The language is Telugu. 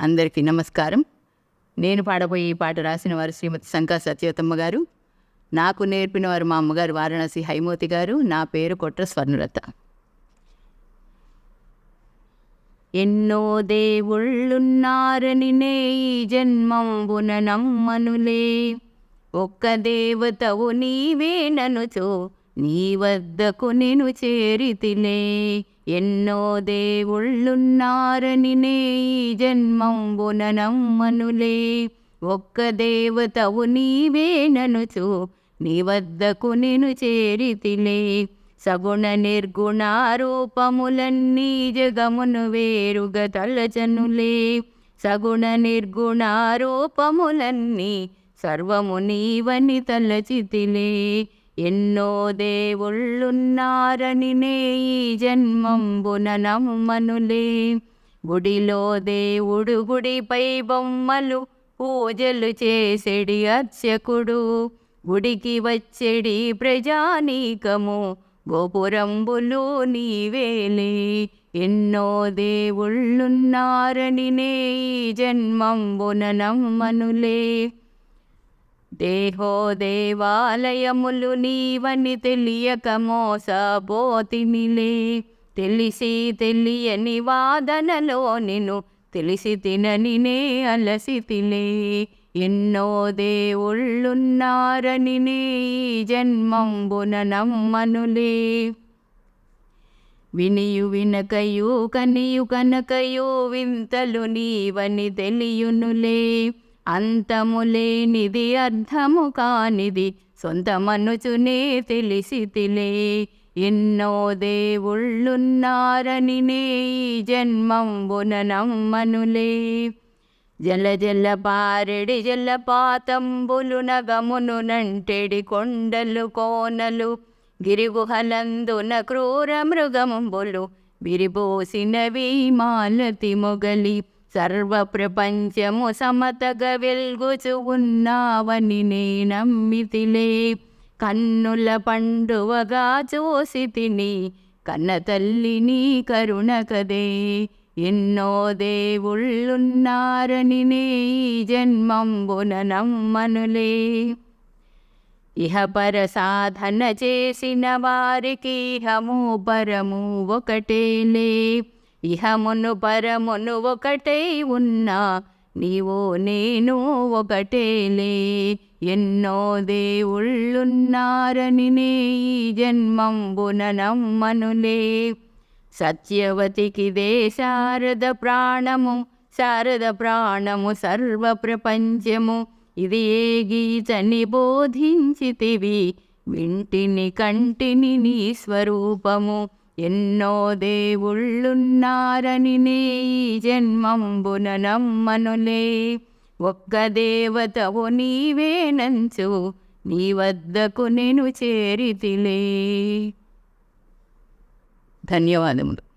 అందరికీ నమస్కారం. నేను పాడబోయే ఈ పాట రాసిన వారు శ్రీమతి శంకా సత్యవతమ్మ గారు. నాకు నేర్పిన వారు మా అమ్మగారు వారణాసి హైమోతి గారు. నా పేరు కొట్ర స్వర్ణలత. ఎన్నో దేవుళ్ళున్నారని నే ఈ జన్మంబున నమ్మనులే. ఒక్క దేవతవు నీవే ననుచో. నీ వద్దకు నేను చేరితిలే ఎన్నో దేవుళ్ళున్నారని నే ఈ జన్మంబున నమ్మనులే. ఒక్క దేవతవు నీవేననుచు నీ వద్దకు నేను చేరితిలే సగుణ నిర్గుణ రూపములన్నీ జగమును వేరుగ తలచనులే. సగుణ నిర్గుణ రూపములన్నీ సర్వము నీవని తలచితిలే. ఎన్నో దేవుళ్ళున్నారని నే ఈ జన్మంబున నమ్మనులే. గుడిలో దేవుడు గుడిపై బొమ్మలు పూజలు చేసెడి అర్చకుడు. గుడికి వచ్చెడి ప్రజానీకము గోపురంబులు నీవేలే. ఎన్నో దేవుళ్ళున్నారని నే ఈ జన్మంబున నమ్మనులే. దేహో దేవాలయములు నీవని తెలియక మోసబోతినిలే తెలిసి తెలియని వాదనలో నిన్ను తెలిసి తినని నే అలసితిలే ఎన్నో దేవుళ్ళున్నారని నీ జన్మంబున నమ్మనులే వినియు వినకయు కనియు కనకయు వింతలు నీవని తెలియునులే అంతములేనిది అర్థము కానిది సొంతమనుచునే తెలిసితిలే. ఎన్నో దేవుళ్ళున్నారని నే ఈ జన్మంబున నమ్మనులే. జల జల పారెడి జలపాతంబులు నగమును నంటెడి కొండలు కోనలు గిరిగుహలందున క్రూర మృగంబులు విరిపోసినవి మాలతి మొగలి. సర్వ ప్రపంచము సమతగ వెల్గుచు ఉన్నావని నే నమ్మితిలే. కన్నుల పండువగా చూసి తిని కన్న తల్లిని కరుణ కదే. ఎన్నో దేవుళ్ళున్నారని నీ జన్మంబున నమ్మనులే. ఇహ పర సాధన చేసిన వారికి ఇహము పరము ఒకటేలే. ఇహమును పరమును ఒకటై ఉన్నా నీవో నేను ఒకటేలే ఎన్నో దేవుళ్ళున్నారని నే ఈ జన్మంబున నమ్మనులే సత్యవతికిదే శారద ప్రాణము శారద ప్రాణము సర్వ ప్రపంచము. ఇది ఏ గీతని బోధించితివి వింటిని కంటిని నీ స్వరూపము. ఎన్నో దేవుళ్ళున్నారని నే ఈ జన్మంబున నమ్మనులే. ఒక్క దేవతవు నీవేనంచు నీ వద్దకు నేను చేరితిలే. ధన్యవాదములు.